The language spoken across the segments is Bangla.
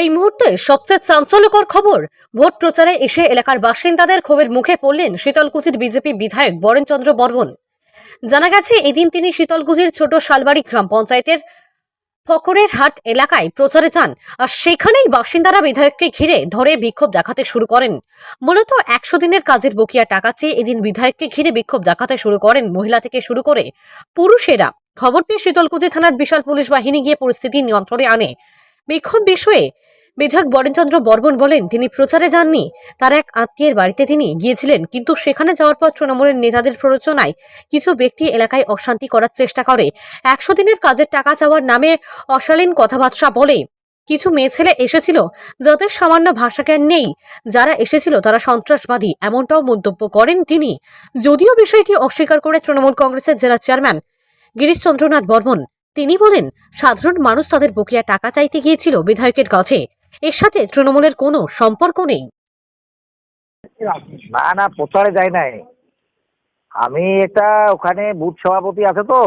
এই মুহূর্তে সবচেয়ে চাঞ্চল্যকর খবর, ভোট প্রচারে এসে এলাকার বাসিন্দাদের ক্ষোভের মুখে পড়লেন শীতলকুচির বিজেপি বিধায়ক বরেনচন্দ্র বর্মন। জানা গেছে, এদিন তিনি শীতলকুচির ছোট শালবাড়ি গ্রাম পঞ্চায়েতের ফকরের হাট এলাকায় প্রচারে চান আর সেখানেই বাসিন্দারা বিধায়ককে ঘিরে ধরে বিক্ষোভ দেখাতে শুরু করেন। মূলত একশো দিনের কাজের বকিয়া টাকা চেয়ে এদিন বিধায়ককে ঘিরে বিক্ষোভ দেখাতে শুরু করেন মহিলা থেকে শুরু করে পুরুষেরা। খবর পেয়ে শীতলকুচি থানার বিশাল পুলিশ বাহিনী গিয়ে পরিস্থিতি নিয়ন্ত্রণে আনে। বিক্ষোভ বিষয়ে বিধায়ক বরেনচন্দ্র বর্মন বলেন, তিনি প্রচারে যাননি। তার এক আত্মীয়ের বাড়িতে তিনি গিয়েছিলেন, কিন্তু সেখানে যাওয়ার পর তৃণমূলের নেতাদের প্ররোচনায় কিছু ব্যক্তি এলাকায় অশান্তি করার চেষ্টা করে। একশো দিনের কাজের টাকা চাওয়ার নামে অশালীন কথাবার্তা বলে। কিছু মেয়ে ছেলে এসেছিল যাদের সামান্য ভাষাজ্ঞান নেই। যারা এসেছিল তারা সন্ত্রাসবাদী, এমনটাও মন্তব্য করেন তিনি। যদিও বিষয়টি অস্বীকার করে তৃণমূল কংগ্রেসের জেলা চেয়ারম্যান গিরিশচন্দ্রনাথ বর্মন, তিনি বলেন, সাধারণ মানুষ তাদের বকেয়া টাকা চাইতে গিয়েছিল বিধায়কের কাছে। এর সাথে তৃণমূলের কোনো সম্পর্ক নেই। না না প্রচারে যায় নাই। আমি একটা ওখানে বুথ সভাপতি আছে তো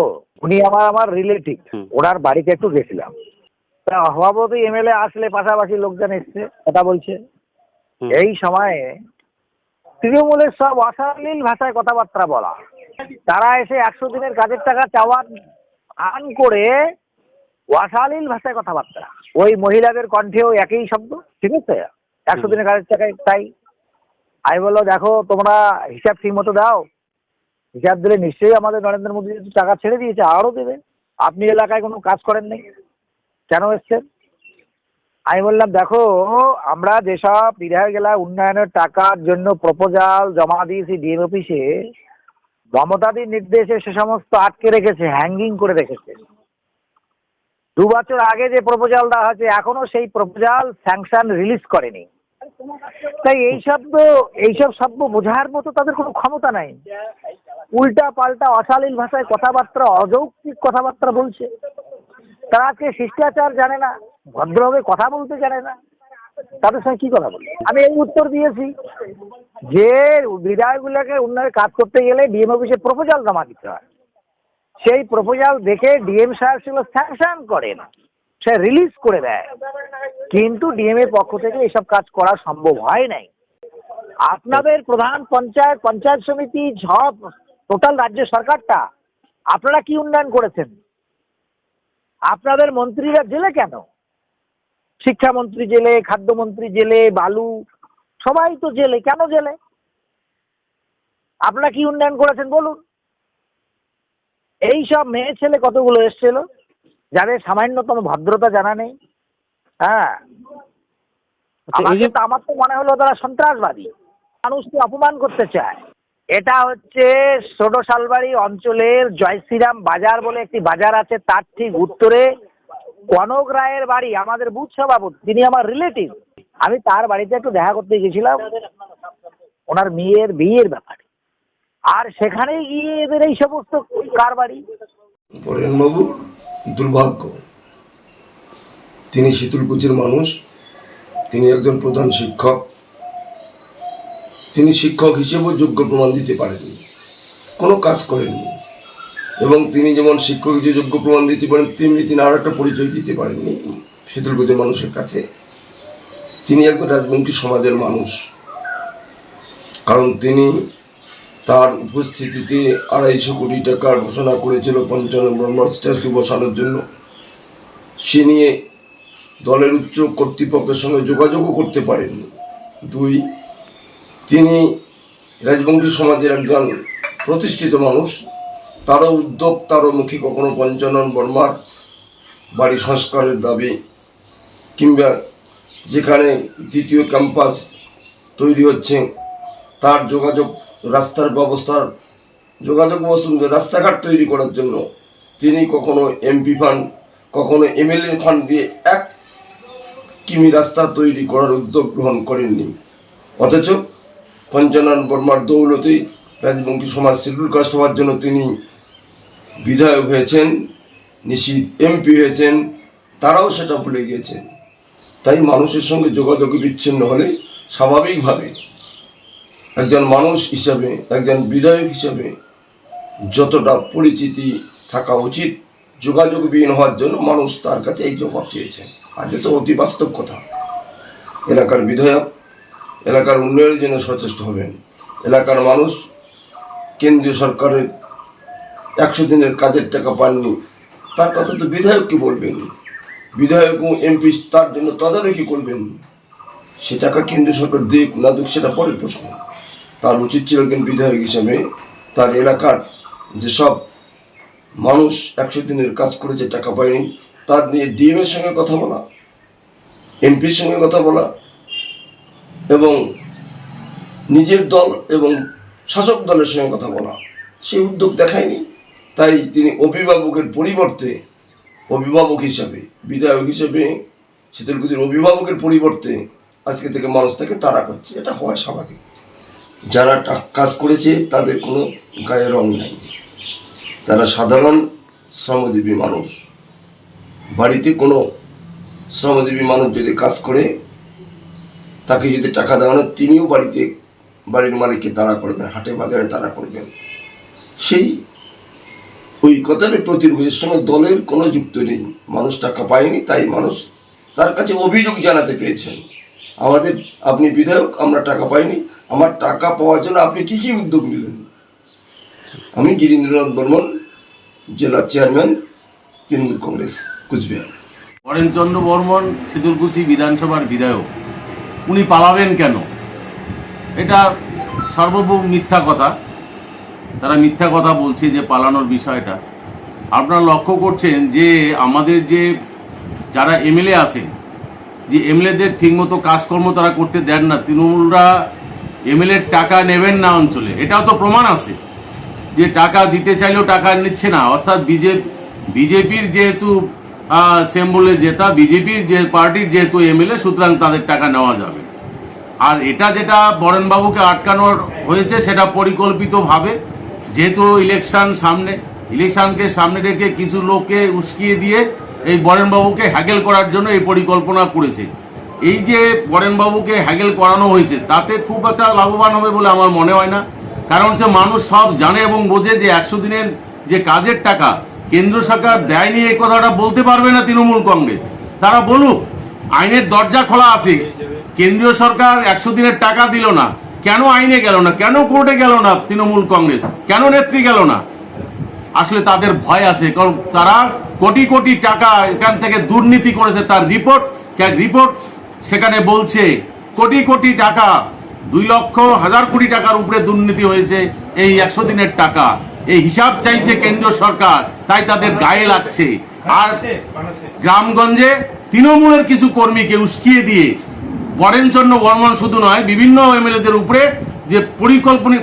উনি আমার আমার রিলেটিভ ওনার বাড়িতে একটু গেছিলাম। তা সভাপতি এমএলএ আসলে পাশাপাশি লোকজন এসছে কথা বলছে। এই সময়ে তৃণমূলের সব অশালীল ভাষায় কথাবার্তা বলা। তারা এসে একশো দিনের কাজের টাকা চাওয়ার আন করে অশালীল ভাষায় কথাবার্তা। ওই মহিলাদের কণ্ঠেও একই শব্দ ঠিক আছে? একশো দিনের কাজের টাকায় তাই। আমি বলল দেখো তোমরা হিসাব ঠিক মতো দাও। হিসাব দিলে নিশ্চয়ই আমাদের নরেন্দ্র মোদী যদি টাকা ছেড়ে দিয়েছে আরও দেবে। আপনি এলাকায় কোনো কাজ করেন নাই। কেন এসছেন? আমি বললাম দেখো আমরা যেসব বিধায়ক জেলা উন্নয়নের টাকার জন্য প্রপোজাল জমা দিয়েছি ডিএম অফিসে মমতাদির নির্দেশে সে সমস্ত আটকে রেখেছে হ্যাঙ্গিং করে রেখেছে। দু বছর আগে যে প্রপোজাল দেওয়া হয়েছে, এখনও সেই প্রপোজাল স্যাংশন রিলিজ করেনি। তাই এই শব্দ এইসব শব্দ বোঝার মতো তাদের কোনো ক্ষমতা নাই। উল্টা পাল্টা অশালীল ভাষায় কথাবার্তা, অযৌক্তিক কথাবার্তা বলছে। তারা আজকে শিষ্টাচার জানে না, ভদ্রভাবে কথা বলতে জানে না। তাদের সঙ্গে কি কথা বলবে? আমি এই উত্তর দিয়েছি যে বিধায়কগুলোকে উন্নয়নের কাজ করতে গেলে ডিএম অফিসে প্রপোজাল জমা দিতে হয়। সেই প্রপোজাল দেখে ডিএম সাহেব সেগুলো স্যাংশন করেন সে রিলিজ করে দেয়। কিন্তু ডিএম এর পক্ষ থেকে এসব কাজ করা সম্ভব হয় নাই। আপনাদের প্রধান পঞ্চায়েত পঞ্চায়েত সমিতি, সব টোটাল রাজ্য সরকারটা, আপনারা কি উন্নয়ন করেছেন? আপনাদের মন্ত্রীরা জেলে কেন? শিক্ষামন্ত্রী জেলে, খাদ্যমন্ত্রী জেলে, বালু, সবাই তো জেলে। কেন জেলে? আপনারা কি উন্নয়ন করেছেন বলুন। এই সব মেয়ে ছেলে কতগুলো এসছিল? যাদের সামান্যতম ভদ্রতা জানা নেই। হ্যাঁ। আচ্ছা, আমার তো মনে হলো তারা সন্ত্রাসবাদী। মানুষকে অপমান করতে চায়। এটা হচ্ছে ছোটো শালবাড়ি অঞ্চলের জয়শ্রীরাম বাজার বলে একটি বাজার আছে। তার ঠিক উত্তরে কনক রায়ের বাড়ি আমাদের বুথ সভাপতি তিনি আমার রিলেটিভ। আমি তার বাড়িতে একটু দেখা করতে গেছিলাম। ওনার মেয়ের বিয়ের ব্যাপারে। আর সেখানে গিয়ে এদের এই সমস্ত কারবারি। বরেনবাবুর দুর্ভাগ্য। তিনি শীতলকুচির মানুষ, তিনি একজন প্রধান শিক্ষক। তিনি শিক্ষক হিসেবেও যোগ্য প্রমাণ দিতে পারেননি, কোনো কাজ করেননি। এবং তিনি যেমন শিক্ষক হিসেবে যোগ্য প্রমাণ দিতে পারেন, তেমনি তিনি আর একটা পরিচয় দিতে পারেননি শীতলকুচির মানুষের কাছে। তিনি একজন রাজবংশী সমাজের মানুষ। কারণ তিনি তার উপস্থিতিতে আড়াইশো কোটি টাকার ঘোষণা করেছিল পঞ্চান্ন নম্বর স্ট্যাচু বসানোর জন্য। সে নিয়ে দলের উচ্চ কর্তৃপক্ষের সঙ্গে যোগাযোগও করতে পারেননি। দুই, তিনি রাজবংশী সমাজের একজন প্রতিষ্ঠিত মানুষ। তারও উদ্যোগ, তারও মুখী কখনো পঞ্চানন বর্মার বাড়ি সংস্কারের দাবি কিংবা যেখানে দ্বিতীয় ক্যাম্পাস তৈরি হচ্ছে, তার যোগাযোগ রাস্তার ব্যবস্থার যোগাযোগ ব্যবস্থা রাস্তাঘাট তৈরি করার জন্য তিনি কখনো এমপি ফান্ড কখনো এমএলএ ফান্ড দিয়ে এক কিমি রাস্তা তৈরি করার উদ্যোগ গ্রহণ করেননি। অথচ পঞ্চানন বর্মার দৌলতেই রাজবংশী সমাজ শিডিউল কাস্ট হওয়ার জন্য তিনি বিধায়ক হয়েছেন নিশীত এমপি হয়েছেন, তারাও সেটা ভুলে গিয়েছেন। তাই মানুষের সঙ্গে যোগাযোগ বিচ্ছিন্ন হলে স্বাভাবিকভাবে একজন মানুষ হিসাবে, একজন বিধায়ক হিসাবে যতটা পরিচিতি থাকা উচিত, যোগাযোগবিহীন হওয়ার জন্য মানুষ তার কাছে এই জবাব চেয়েছে। আর যে তো অতি বাস্তব কথা। এলাকার বিধায়ক, এলাকার উন্নয়নের জন্য সচেষ্ট হবেন। এলাকার মানুষ কেন্দ্রীয় সরকারের একশো দিনের কাজের টাকা পাননি, তার কথা তো বিধায়ককে বলবেন। বিধায়ক ও এমপি তার জন্য তদারকি করবেন। সে টাকা কেন্দ্রীয় সরকার দিক না দিক, সেটা পরের প্রশ্ন। তার উচিত ছিল একজন বিধায়ক হিসাবে তার এলাকার যেসব মানুষ একশো দিনের কাজ করেছে, টাকা পায়নি, তার নিয়ে ডিএম এর সঙ্গে কথা বলা, এমপির সঙ্গে কথা বলা এবং নিজের দল এবং শাসক দলের সঙ্গে কথা বলা। সেই উদ্যোগ দেখায়নি। তাই তিনি অভিভাবকের পরিবর্তে অভিভাবক হিসাবে, বিধায়ক হিসেবে শীতলকুচির অভিভাবকের পরিবর্তে আজকে থেকে মানুষ তাকে তারা করছে। এটা হওয়া স্বাভাবিক। যারা কাজ করেছে, তাদের কোনো গায়ে রং নাই। তারা সাধারণ শ্রমজীবী মানুষ। বাড়িতে কোনো শ্রমজীবী মানুষ যদি কাজ করে, তাকে যদি টাকা দেওয়া হয়, তিনিও বাড়িতে বাড়ির মালিককে তারা করবেন, হাটে বাজারে তারা করবেন। সেই ওই কথার প্রতিরোধের সঙ্গে দলের কোনো যুক্ত নেই। মানুষ টাকা পায়নি, তাই মানুষ তার কাছে অভিযোগ জানাতে পেরেছেন। আমাদের, আপনি বিধায়ক, আমরা টাকা পাইনি আমার টাকা পাওয়ার জন্য আপনি কি কি উদ্যোগ নিলেন? আমি গিরীন্দ্রনাথ বর্মন, জেলা চেয়ারম্যান, তৃণমূল কংগ্রেস, কুচবিহার। বরেনচন্দ্র বর্মন শীতলকুচি বিধানসভার বিধায়ক। উনি পালাবেন কেন? এটা সর্বভৌম মিথ্যা কথা। তারা মিথ্যা কথা বলছে যে পালানোর বিষয়টা। আপনারা লক্ষ্য করছেন যে আমাদের যে যারা এমএলএ আছে, যে এমএলএদের ঠিকমতো কাজকর্ম তারা করতে দেন না। তৃণমূলরা এমএলএর টাকা নেবেন না অঞ্চলে। এটাও তো প্রমাণ আছে। যে টাকা দিতে চাইলেও টাকা নিচ্ছে না। অর্থাৎ বিজেপি বিজেপির যেহেতু সেম বলে জেতা, বিজেপির যে পার্টির যেহেতু এমএলএ, সুতরাং তাদের টাকা নেওয়া যাবে। আর এটা যেটা বরেনবাবুকে আটকানোর হয়েছে, সেটা পরিকল্পিতভাবে। যেহেতু ইলেকশন সামনে, ইলেকশনকে সামনে রেখে কিছু লোককে উস্কিয়ে দিয়ে এই বরেনবাবুকে হ্যাগেল করার জন্য এই পরিকল্পনা করেছে। এই যে বরেনবাবুকে হ্যাগেল করানো হয়েছে, তাতে খুব একটা লাভবান হবে বলে আমার মনে হয় না। কারণ হচ্ছে মানুষ সব জানে এবং বোঝে যে একশো দিনের যে কাজের টাকা কেন্দ্র সরকার দেয়নি, এই কথাটা বলতে পারবে না তৃণমূল কংগ্রেস। তারা বলুক, আইনের দরজা খোলা আছে, কেন্দ্রীয় সরকার একশো দিনের টাকা দিল না। কেন আইনে গেল না? কেন কোর্টে গেল না তৃণমূল কংগ্রেস? কেন নেত্রী গেল না? আসলে তাদের ভয় আছে, কারণ তারা কোটি কোটি টাকা এখান থেকে দুর্নীতি করেছে, তার রিপোর্ট রিপোর্ট। সেখানে বলছে, কোটি কোটি টাকা, দুই লক্ষ হাজার কোটি টাকার উপরে দুর্নীতি হয়েছে, এই একশো দিনের টাকা। এই হিসাব চাইছে কেন্দ্রীয় সরকার, তাই তাদের গায়ে লাগছে। আর গ্রামগঞ্জে তৃণমূলের কিছু কর্মীকে উস্কিয়ে দিয়ে, বরেনচন্দ্র বর্মন শুধু নয়, বিভিন্ন এমএলএদের উপরে যে পরিকল্পনা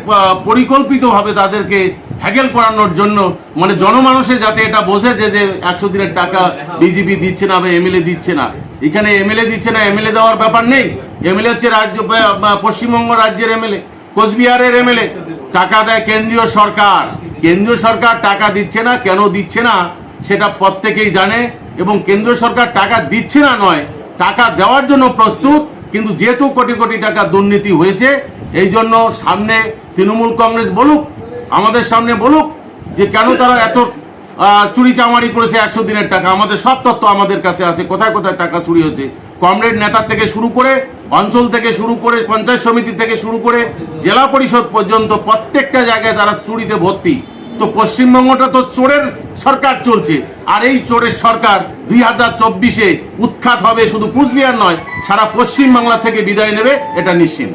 পরিকল্পিতভাবে তাদেরকে হ্যাগেল করানোর জন্য মানে জনমানুষে যাতে এটা বোঝে যে যে একশো দিনের টাকা বিজেপি দিচ্ছে না বা এমএলএ দিচ্ছে না এখানে এমএলএ দিচ্ছে না, এমএলএ দেওয়ার ব্যাপার নেই। এমএলএ হচ্ছে রাজ্য পশ্চিমবঙ্গ রাজ্যের এমএলএ, কোচবিহারের এমএলএ। টাকা দেয় কেন্দ্রীয় সরকার। কেন্দ্রীয় সরকার টাকা দিচ্ছে না, কেন দিচ্ছে না, সেটা প্রত্যেকেই জানে। এবং কেন্দ্র সরকার টাকা দিচ্ছে না নয়, টাকা দেওয়ার জন্য প্রস্তুত, কিন্তু যেহেতু কোটি কোটি টাকা দুর্নীতি হয়েছে, এই জন্য সামনে তৃণমূল কংগ্রেস বলুক, আমাদের সামনে বলুক, যে কেন তারা এত চুরি চামারি করেছে একশো দিনের টাকা। আমাদের সব তথ্য আমাদের কাছে আছে। কোথায় কোথায় টাকা চুরি হয়েছে? কমরেড নেতা থেকে শুরু করে, অঞ্চল থেকে শুরু করে, পঞ্চায়েত সমিতি থেকে শুরু করে, জেলা পরিষদ পর্যন্ত প্রত্যেকটা জায়গায় তারা চুরিতে ভর্তি। তো পশ্চিমবঙ্গটা তো চোরের সরকার চলছে। আর এই চোরের সরকার দুই হাজার চব্বিশে উৎখাত হবে শুধু কুচবিহার নয়, সারা পশ্চিমবাংলা থেকে বিদায় নেবে, এটা নিশ্চিন্ত